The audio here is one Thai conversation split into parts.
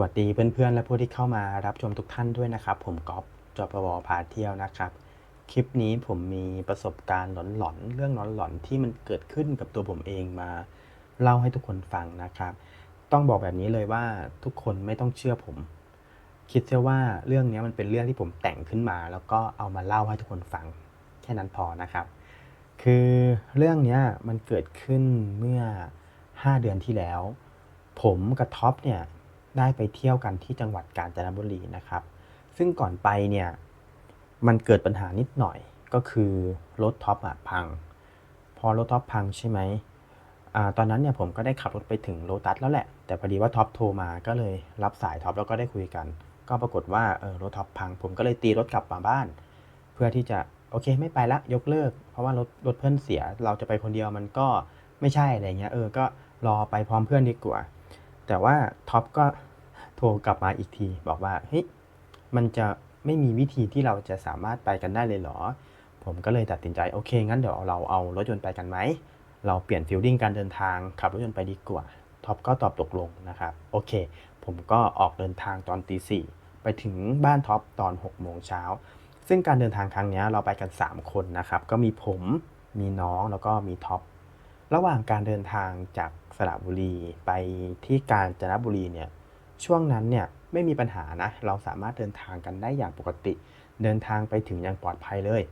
วัสดีเพื่อนๆ และผู้ที่เข้ามารับชมทุกท่านด้วยนะครับ ผมก๊อฟจปวพาเที่ยวนะครับ คลิปนี้ผมมีประสบการณ์หลอนๆ เรื่องหลอนๆ ที่มันเกิดขึ้นกับตัวผมเองมาเล่าให้ทุกคนฟังนะครับ ต้องบอกแบบนี้เลยว่าทุกคนไม่ต้องเชื่อผม คิดเสียว่าเรื่องนี้มันเป็นเรื่องที่ผมแต่งขึ้นมา แล้วก็เอามาเล่าให้ทุกคนฟังแค่นั้นพอนะครับ คือเรื่องนี้มันเกิดขึ้นเมื่อ 5 เดือนที่แล้ว ผมกับท็อปเนี่ย ได้ไปเที่ยวกันที่จังหวัดกาญจนบุรีนะครับ ซึ่งก่อนไปเนี่ยมันเกิดปัญหานิดหน่อยก็คือรถท็อปอะพัง พอรถท็อปพังใช่ไหมอตอนนั้นเนี่ยผมก็ได้ขับรถไปถึงโลตัสแล้วแหละ แต่พอดีว่าท็อปโทรมาก็เลยรับสายท็อปแล้วก็ได้คุยกัน ก็ปรากฏว่าเออรถท็อปพัง ผมก็เลยตีรถกลับมาบ้าน เพื่อที่จะโอเคไม่ไปละยกเลิก เพราะว่ารถรถเพื่อนเสียเราจะไปคนเดียวมันก็ไม่ใช่อะไรเงี้ยเออก็รอไปพร้อมเพื่อนดีกว่า แต่ว่าท็อปก็ โทรกลับมาอีกที บอกว่าเฮ้ยมันจะไม่มีวิธีที่เราจะสามารถไปกันได้เลยเหรอ ผมก็เลยตัดสินใจโอเค งั้นเดี๋ยวเราเอารถยนต์ไปกันไหม เราเปลี่ยนฟิลลิ่งการเดินทางขับรถยนต์ไปดีกว่าท็อปก็ตอบตกลงนะครับโอเค ผมก็ออกเดินทางตอนตีสี่ไปถึงบ้านท็อปตอน6โมงเช้าซึ่งการเดินทางครั้งนี้เราไปกัน 3 คนนะครับ ก็มีผมมีน้องแล้วก็มีท็อประหว่างการเดินทางจากสระบุรีไปที่กาญจนบุรีเนี่ย ช่วงนั้นเนี่ยไม่มีปัญหานะเราสามารถเดินทางกันได้อย่างปกติ เดินทางไปถึงอย่างปลอดภัยเลย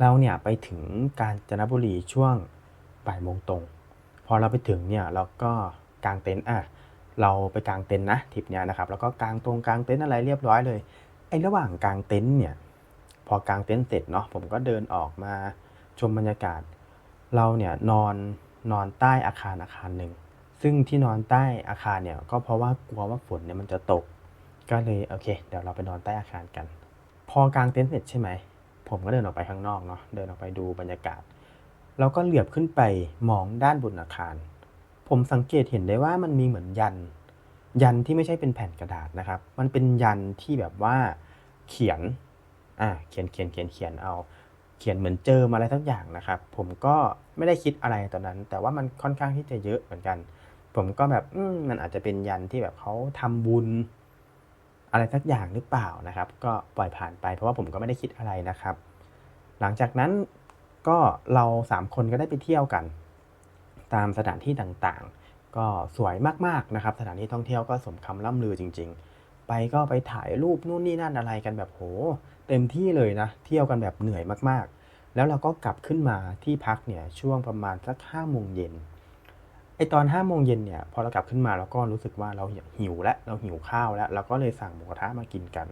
เราเนี่ยไปถึงกาญจนบุรีช่วงบ่ายโมงตรง พอเราไปถึงเนี่ยเราก็กางเต็นท์อะเราไปกางเต็นท์นะทริปเนี้ยนะครับแล้วก็กางตรงกางเต็นท์อะไรเรียบร้อยเลยไอ้ระหว่างกางเต็นท์เนี่ยพอกางเต็นท์เสร็จเนาะผมก็เดินออกมาชมบรรยากาศ เราเนี่ยนอนนอนใต้อาคารอาคารหนึ่ง ซึ่งที่นอนใต้อาคารเนี่ยก็เพราะว่ากลัวว่าฝนเนี่ยมันจะตก ก็เลยโอเค เดี๋ยวเราไปนอนใต้อาคารกัน พอกลางเต็นท์เสร็จใช่ไหมผมก็เดินออกไปข้างนอกเนาะเดินออกไปดูบรรยากาศแล้วก็เหลือบขึ้นไปมองด้านบนอาคาร ผมสังเกตเห็นได้ว่ามันมีเหมือนยัน ยันที่ไม่ใช่เป็นแผ่นกระดาษนะครับ มันเป็นยันที่แบบว่าเขียนอ่าเขียนเขียนเขียนเขียนเอา เขียนเหมือนเจอมาอะไรทั้งอย่างนะครับ ผมก็ไม่ได้คิดอะไรตอนนั้น แต่ว่ามันค่อนข้างที่จะเยอะเหมือนกัน ผมก็แบบมมันอาจจะเป็นยันที่แบบเขาทำบุญ อะไรสักอย่างหรือเปล่านะครับ ก็ปล่อยผ่านไปเพราะว่าผมก็ไม่ได้คิดอะไรนะครับ หลังจากนั้นก็เราสามคนก็ได้ไปเที่ยวกัน ตามสถานที่ต่างๆ ก็สวยมากๆนะครับ สถานที่ท่องเที่ยวก็สมคำล่ำลือจริง ๆ ไปก็ไปถ่ายรูปนู่นนี่นั่นอะไรกันแบบโห เต็มที่เลยนะ เที่ยวกันแบบเหนื่อยมากๆ แล้วเราก็กลับขึ้นมาที่พักเนี่ยช่วงประมาณสักห้าโมงเย็น ไอตอนห้าโมงเย็นเนี่ยพอเรากลับขึ้นมาเราก็รู้สึกว่าเราหิวแล้วเราหิวข้าวแล้วเราก็เลยสั่งหมูกระทะมากินกัน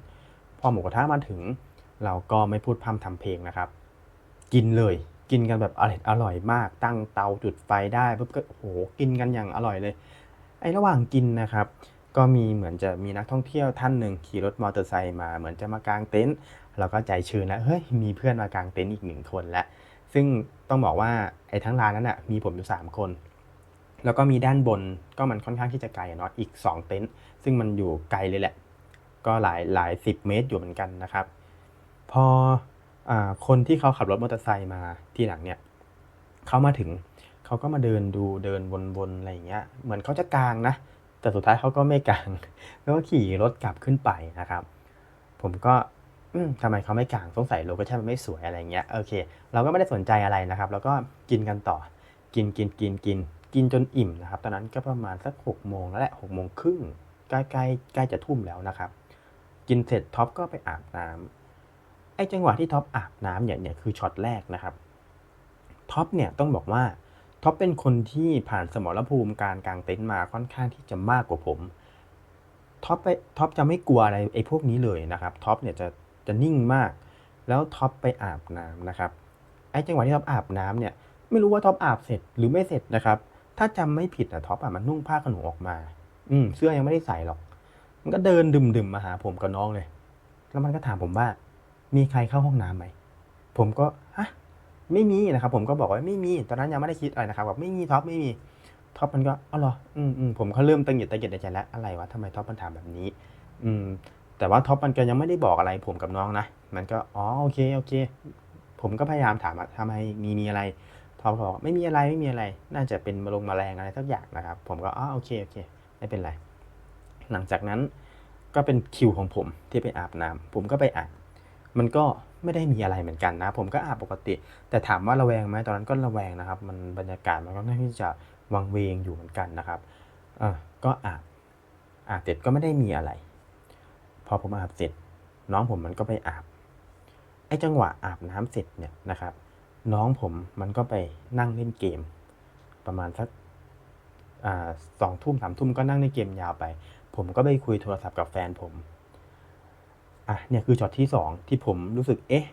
พอหมูกระทะมาถึง เราก็ไม่พูดพร่ำทำเพลงนะครับ กินเลยกินกันแบบอร่อยอร่อยมาก ตั้งเตาจุดไฟได้ปุ๊บก็โหกินกันอย่างอร่อยเลย ไอระหว่างกินนะครับ ก็มีเหมือนจะมีนักท่องเที่ยวท่านหนึ่งขี่รถมอเตอร์ไซค์มาเหมือนจะมากางเต็นท์เราก็ใจชื้นแล้วเฮ้ยมีเพื่อนมากางเต็นท์อีกหนึ่งคนแล้วซึ่งต้องบอกว่าไอ้ทั้งร้านนั้นอะมีผมอยู่สามคน แล้วก็มีด้านบนก็มันค่อนข้างที่จะไกลอะเนาะอีก 2 เต็นท์ซึ่งมันอยู่ไกลเลยแหละ ก็หลายหลายสิบเมตรอยู่เหมือนกันนะครับ พออคนที่เขาขับรถมอเตอร์ไซค์มาที่หลังเนี่ยเขามาถึงเขาก็มาเดินดูเดินวนๆอะไรอย่างเงี้ยเหมือนเขาจะกางนะ แต่สุดท้ายเขาก็ไม่กางแล้วก็ขี่รถกลับขึ้นไปนะครับ ผมก็ทำไมเขาไม่กางสงสัยโลเคชั่นมันไม่สวยอะไรเงี้ยโอเค เราก็ไม่ได้สนใจอะไรนะครับ แล้วก็กินกันต่อกินกินกินกิน กินจนอิ่มนะครับ ตอนนั้นก็ประมาณสักหกโมงแล้วแหละหกโมงครึ่งใกล้ใกล้ใกล้จะทุ่มแล้วนะครับ กินเสร็จท็อปก็ไปอาบน้ำไอ้จังหวะที่ท็อปอาบน้ำเนี่ยเนี่ยคือช็อตแรกนะครับท็อปเนี่ยต้องบอกว่าท็อปเป็นคนที่ผ่านสมรภูมิการกางเต็นท์มาค่อนข้างที่จะมากกว่าผมท็อปไปท็อปจะไม่กลัวอะไรไอ้พวกนี้เลยนะครับท็อปเนี่ยจะจะนิ่งมาก แล้วท็อปไปอาบน้ำนะครับไอ้จังหวะที่ท็อปอาบน้ำเนี่ยไม่รู้ว่าท็อปอาบเสร็จหรือไม่เสร็จนะครับ ถ้าจำไม่ผิดอะท็อปอะมันนุ่งผ้าขนหนูออกมา อืมเสื้อยังไม่ได้ใส่หรอก มันก็เดินดื่มๆมาหาผมกับน้องเลย แล้วมันก็ถามผมว่า มีใครเข้าห้องน้ำไหม ผมก็ฮะไม่มีนะครับ ผมก็บอกว่าไม่มี ตอนนั้นยังไม่ได้คิดอะไรนะครับแบอกไม่มีท็อปไม่มีท็อปมันก็อ๋อเหรออืมอืมผมก็เริ่มตังหงิดตังหงิดในใจแล้วอะไรวะทำไมท็อปมันถามแบบนี้ อืม แต่ว่าท็อปมันก็ยังไม่ได้บอกอะไรผมกับน้องนะ มันก็อ๋อโอเคโอเค ผมก็พยายามถามว่าทำไมมีมีอะไร ท็อก็บอกไม่มีอะไรไม่มีอะไร น่าจะเป็นมะลงมแมลงอะไรสักอย่างนะครับ ผมก็อ๋อโอเคโอเคไม่เป็นไร หลังจากนั้นก็เป็นคิวของผมที่ไปอาบน้ำผมก็ไปอาบมันก็ไม่ได้มีอะไรเหมือนกันนะ ผมก็อาบปกติ แต่ถามว่าระแวงไหมตอนนั้นก็ระแวงนะครับ มันบรรยากาศมันก็ค่อนข้าที่จะวังเวงอยู่เหมือนกันนะครับอ่าก็อาบอาบเสร็จก็ไม่ได้มีอะไร พอผมอาบเสร็จ น้องผมมันก็ไปอาบไอ้จังหวะอาบน้ำเสร็จเนี่ยนะครับ น้องผมมันก็ไปนั่งเล่นเกม ประมาณสักสองทุ่มสามทุ่มก็นั่งเล่นเกมยาวไป ผมก็ไปคุยโทรศัพท์กับแฟนผมอะเนี่ยคือช็อตที่สองที่ผมรู้สึกเอ๊ะ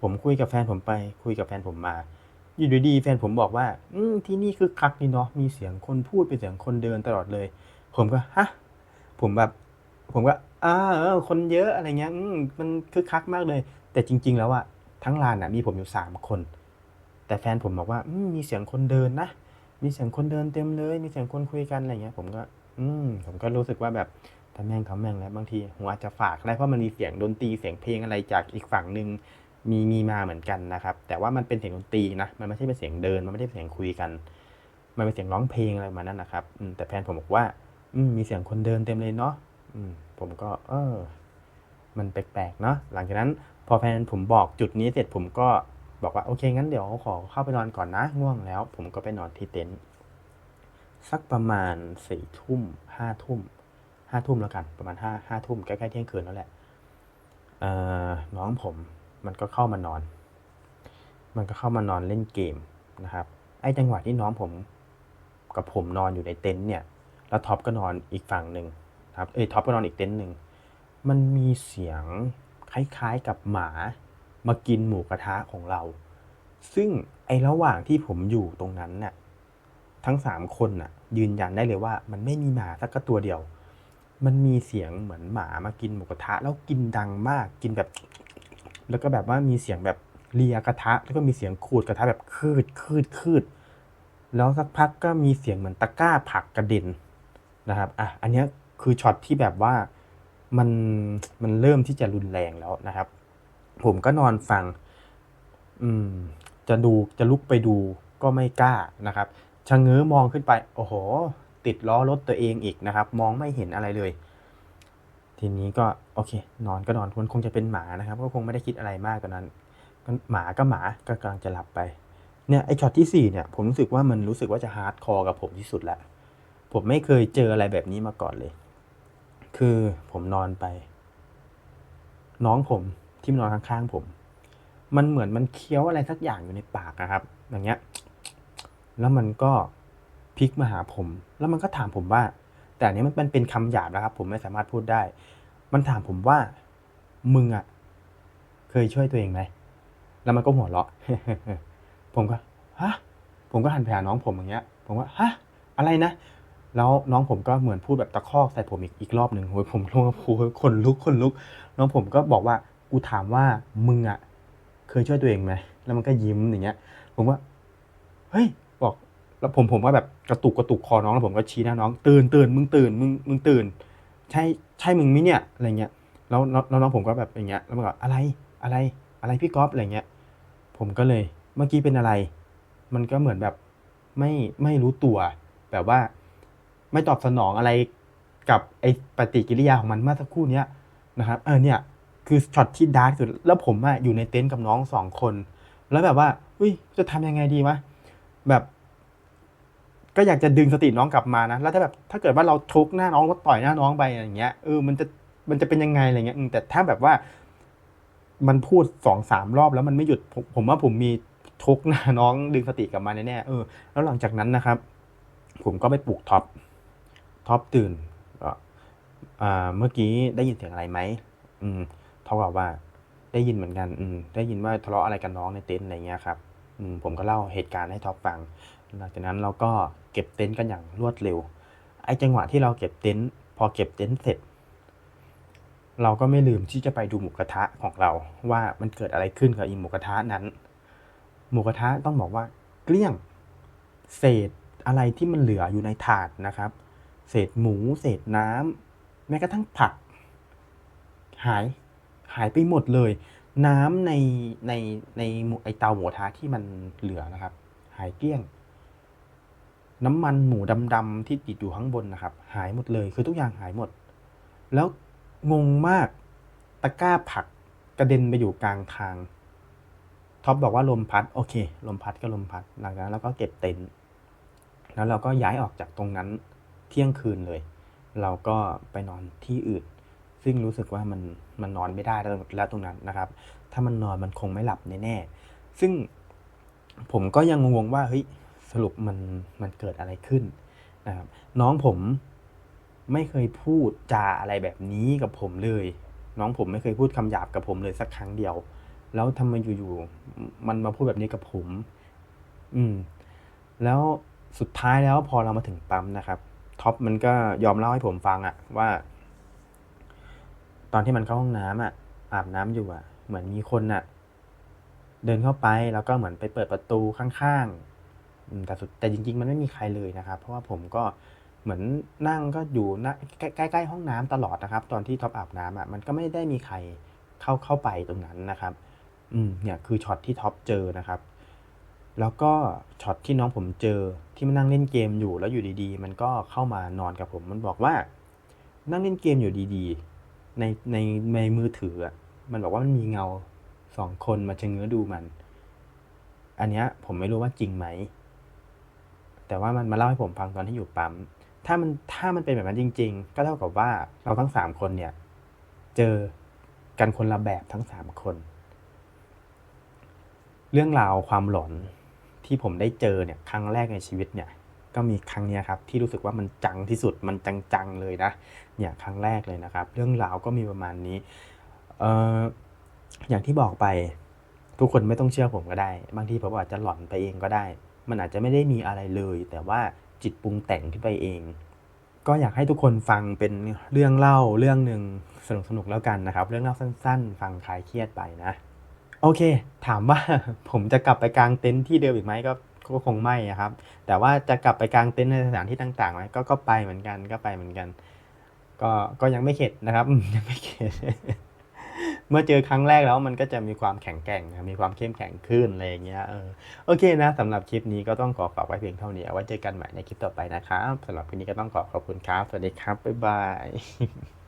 ผมคุยกับแฟนผมไป คุยกับแฟนผมมาอยู่ดีๆแฟนผมบอกว่า อืที่นี่คือคักนี่เนาะมีเสียงคนพูดเป็นเสียงคนเดินตลอดเลย ผมก็ฮะผมแบบ ผมก็อ่าเออคนเยอะอะไรเงี้ยมันคือคักมากเลย แต่จริง ๆ แล้วอะทั้งลานอะมีผมอยู่สามคน แต่แฟนผมบอกว่ามมีเสียงคนเดินนะ มีเสียงคนเดินเต็มเลย มีเสียงคนคุยกันอะไรเงี้ย ผมก็ อืมผมก็รู้สึกว่าแบบทำแม่งทำแม่งแล้วบางทีผมอาจจะฝากได้เพราะมันมีเสียงดนตรีเสียงเพลงอะไรจากอีกฝั่งหนึ่งมีมีมาเหมือนกันนะครับ แต่ว่ามันเป็นเสียงดนตรีนะ มันไม่ใช่เป็นเสียงเดิน มันไม่ได้เป็นเสียงคุยกัน มันเป็นเสียงร้องเพลงอะไรมานั้นนะครับแต่แฟนผมบอกว่า อืมีเสียงคนเดินเต็มเลยเนาะผมก็ เออ มันแปลกๆเนาะหลังจากนั้น พอแฟนผมบอกจุดนี้เสร็จผมก็ บอกว่าโอเคงั้นเดี๋ยวขอเข้าไปนอนก่อนนะง่วงแล้ว ผมก็ไปนอนที่เต็นท์สักประมาณสี่ทุ่มห้าทุ่มห้าทุ่มแล้วกันประมาณห้าห้าทุ่มใกล้ๆเที่ยงคืนแล้วแหละเอ่อน้องผมมันก็เข้ามานอน มันก็เข้ามานอนเล่นเกมนะครับ ไอ้จังหวะที่น้องผมกับผมนอนอยู่ในเต็นท์เนี่ย แล้วท็อปก็นอนอีกฝั่งหนึ่งครับ เอ้ยท็อปก็นอนอีกเต็นท์หนึ่ง มันมีเสียงคล้ายๆกับหมา มากินหมูกระทะของเรา ซึ่งไอ้ระหว่างที่ผมอยู่ตรงนั้นน่ะทั้งสามคนน่ะ ยืนยันได้เลยว่ามันไม่มีหมาสักตัวเดียว มันมีเสียงเหมือนหมามากินหมูกระทะ แล้วกินดังมากกินแบบ แล้วก็แบบว่ามีเสียงแบบเลียกระทะ แล้วก็มีเสียงขูดกระทะแบบคืดคืดคืดแล้วสักพักก็มีเสียงเหมือนตะกร้าผักกระเด็นนะครับอะอันนี้คือช็อตที่แบบว่ามันมันเริ่มที่จะรุนแรงแล้วนะครับ ผมก็นอนฟัง อืม จะดูจะลุกไปดูก็ไม่กล้านะครับชะเง้อมองขึ้นไป โอ้โห ติดล้อรถตัวเองอีกนะครับ มองไม่เห็นอะไรเลย ทีนี้ก็โอเค นอนก็นอนมันคงจะเป็นหมานะครับ ก็คงไม่ได้คิดอะไรมากตอนนั้น หมาก็หมาก็กำลังจะหลับไป เนี่ยไอช็อตที่สี่เนี่ย ผมรู้สึกว่ามันรู้สึกว่าจะฮาร์ดคอร์กับผมที่สุดแล้วผมไม่เคยเจออะไรแบบนี้มาก่อนเลย คือผมนอนไป น้องผม ที่มานอนข้างๆผม มันเหมือนมันเคี้ยวอะไรสักอย่างอยู่ในปากนะครับ อย่างเงี้ย แล้วมันก็พลิกมาหาผม แล้วมันก็ถามผมว่า แต่นี้มันเป็นคำหยาบนะครับ ผมไม่สามารถพูดได้ มันถามผมว่า มึงอะเคยช่วยตัวเองไหมแล้วมันก็หัวเราะ ผมก็ฮะผมก็หันไปหาน้องผมอย่างเงี้ย ผมว่าฮะอะไรนะ แล้วน้องผมก็เหมือนพูดแบบตะคอกใส่ผมอีกอีกรอบหนึ่งโอ้ยผมลงกับโอ้ยคนลุกคนลุก น้องผมก็บอกว่า กูถามว่ามึงอะเคยช่วยตัวเองไหมแล้วมันก็ยิ้มอย่างเงี้ย ผมว่าเฮ้ยบอกแล้วผมผมก็แบบกระตุกกระตุกคอน้องแล้วผมก็ชี้หน้าน้อง ตื่นตื่นมึงตื่นมึงมึงตื่น ใช่ใช่มึงมิเนี่ยอะไรเงี้ยแล้วแล้วแล้วน้องผมก็แบบอย่างเงี้ยแล้วมันก็อะไรอะไรอะไรพี่ก๊อฟอะไรเงี้ย ผมก็เลยเมื่อกี้เป็นอะไร มันก็เหมือนแบบไม่ไม่รู้ตัว แบบว่าไม่ตอบสนองอะไรกับไอปฏิกิริยาของมันเมื่อสักครู่เนี้ยนะครับเออเนี่ย คือช็อตที่ดาร์กสุด แล้วผมอะอยู่ในเต็นท์กับน้องสองคน แล้วแบบว่าเฮ้ยจะทำยังไงดีวะแบบ ก็อยากจะดึงสติน้องกลับมานะแล้วถ้าแบบถ้าเกิดว่าเราชกหน้าน้องก็ต่อยหน้าน้องไปอย่างเงี้ยเออมันจะมันจะเป็นยังไงอะไรเงี้ยแต่ถ้าแบบว่า มันพูดสองสามรอบแล้วมันไม่หยุดผมผมว่าผมมีชกหน้าน้องดึงสติกลับมาแน่ๆเออแล้วหลังจากนั้นนะครับ ผมก็ไปปลุกท็อปท็อปตื่นก็อ่าเมื่อกี้ได้ยินเสียงอะไรไหมอืม ท็อปบอกว่า ได้ยินเหมือนกัน อืม ได้ยินว่าทะเลาะอะไรกันน้องในเต็นท์อะไรเงี้ยครับ อืม ผมก็เล่าเหตุการณ์ให้ท็อปฟัง หลังจากนั้นเราก็เก็บเต็นท์กันอย่างรวดเร็ว ไอ้จังหวะที่เราเก็บเต็นท์พอเก็บเต็นท์เสร็จ เราก็ไม่ลืมที่จะไปดูหมูกระทะของเรา ว่ามันเกิดอะไรขึ้นกับอีหมูกระทะนั้น หมูกระทะต้องบอกว่า เกลี้ยง เศษอะไรที่มันเหลืออยู่ในถาดนะครับ เศษหมู เศษน้ำแม้กระทั่งผัก หาย หายไปหมดเลย น้ำในในในไอเตาหมูทะที่มันเหลือนะครับ หายเกลี้ยง น้ำมันหมูดำๆที่ติดอยู่ข้างบนนะครับ หายหมดเลย คือทุกอย่างหายหมด แล้วงงมากตะกร้าผักกระเด็นไปอยู่กลางทางท็อปบอกว่าลมพัดโอเค ลมพัดก็ลมพัดหลังจากนั้นเราก็เก็บเต็นท์แล้วเราก็ย้ายออกจากตรงนั้นเที่ยงคืนเลย เราก็ไปนอนที่อื่น ซึ่งรู้สึกว่ามันมันนอนไม่ได้แล้วตรงนั้นนะครับ ถ้ามันนอนมันคงไม่หลับแน่ๆซึ่งผมก็ยังงงๆว่าเฮ้ยสรุปมันมันเกิดอะไรขึ้นนะครับน้องผมไม่เคยพูดจาอะไรแบบนี้กับผมเลย น้องผมไม่เคยพูดคำหยาบกับผมเลยสักครั้งเดียว แล้วทำไมอยู่ๆมันมาพูดแบบนี้กับผม อืม แล้วสุดท้ายแล้วพอเรามาถึงปั๊มนะครับท็อปมันก็ยอมเล่าให้ผมฟังอะว่า ตอนที่มันเข้าห้องน้ำอะอาบน้ำอยู่อะเหมือนมีคนอะเดินเข้าไปแล้วก็เหมือนไปเปิดประตูข้างๆแต่สุดแต่จริง ๆ มันไม่มีใครเลยนะครับ เพราะว่าผมก็เหมือนนั่งก็อยู่น้าใกล้ๆห้องน้ำตลอดนะครับ ตอนที่ท็อปอาบน้ำอะมันก็ไม่ได้มีใครเข้าเข้าไปตรงนั้นนะครับ อืมเนี่ยคือช็อตที่ท็อปเจอนะครับ แล้วก็ช็อตที่น้องผมเจอที่มันนั่งเล่นเกมอยู่แล้วอยู่ดีๆ มันก็เข้ามานอนกับผมมันบอกว่า นั่งเล่นเกมอยู่ดีๆ ในในในมือถืออะมันบอกว่ามันมีเงาสองคนมาชะเง้อดูมัน อันเนี้ยผมไม่รู้ว่าจริงไหม แต่ว่ามันมาเล่าให้ผมฟังตอนที่อยู่ปั๊ม ถ้ามันถ้ามันเป็นแบบนั้นจริง ๆ ก็เท่ากับว่าเราทั้งสามคนเนี่ย เจอกันคนละแบบทั้งสามคน เรื่องราวความหลอนที่ผมได้เจอเนี่ยครั้งแรกในชีวิตเนี่ย ก็มีครั้งนี้ครับที่รู้สึกว่ามันจังที่สุดมันจังๆเลยนะเนี่ยครั้งแรกเลยนะครับ เรื่องราวก็มีประมาณนี้เอ่ออย่างที่บอกไปทุกคนไม่ต้องเชื่อผมก็ได้ บางทีผมอาจจะหลอนไปเองก็ได้ มันอาจจะไม่ได้มีอะไรเลย แต่ว่าจิตปรุงแต่งขึ้นไปเอง ก็อยากให้ทุกคนฟังเป็นเรื่องเล่าเรื่องหนึ่งสนุกๆแล้วกันนะครับ เรื่องเล่าสั้น ๆ ฟังคลายเครียดไปนะ โอเค ถามว่าผมจะกลับไปกลางเต็นท์ที่เดิมอีกไหมก็ ก็คงไม่ครับ แต่ว่าจะกลับไปกางเต็นท์ในสถานที่ต่างๆไหมก็ก็ไปเหมือนกันก็ไปเหมือนกัน ก็ก็ยังไม่เข็ดนะครับยังไม่เข็ดเมื่อเจอครั้งแรกแล้วมันก็จะมีความแข็งแกร่งมีความเข้มแข็งขึ้นอะไรอย่างเงี้ยเออโอเคนะสำหรับคลิปนี้ก็ต้องขอฝากไว้เพียงเท่านี้ไว้เจอกันใหม่ในคลิปต่อไปนะครับสำหรับคลิปนี้ก็ต้องขอขอบคุณครับสวัสดีครับบ๊ายบาย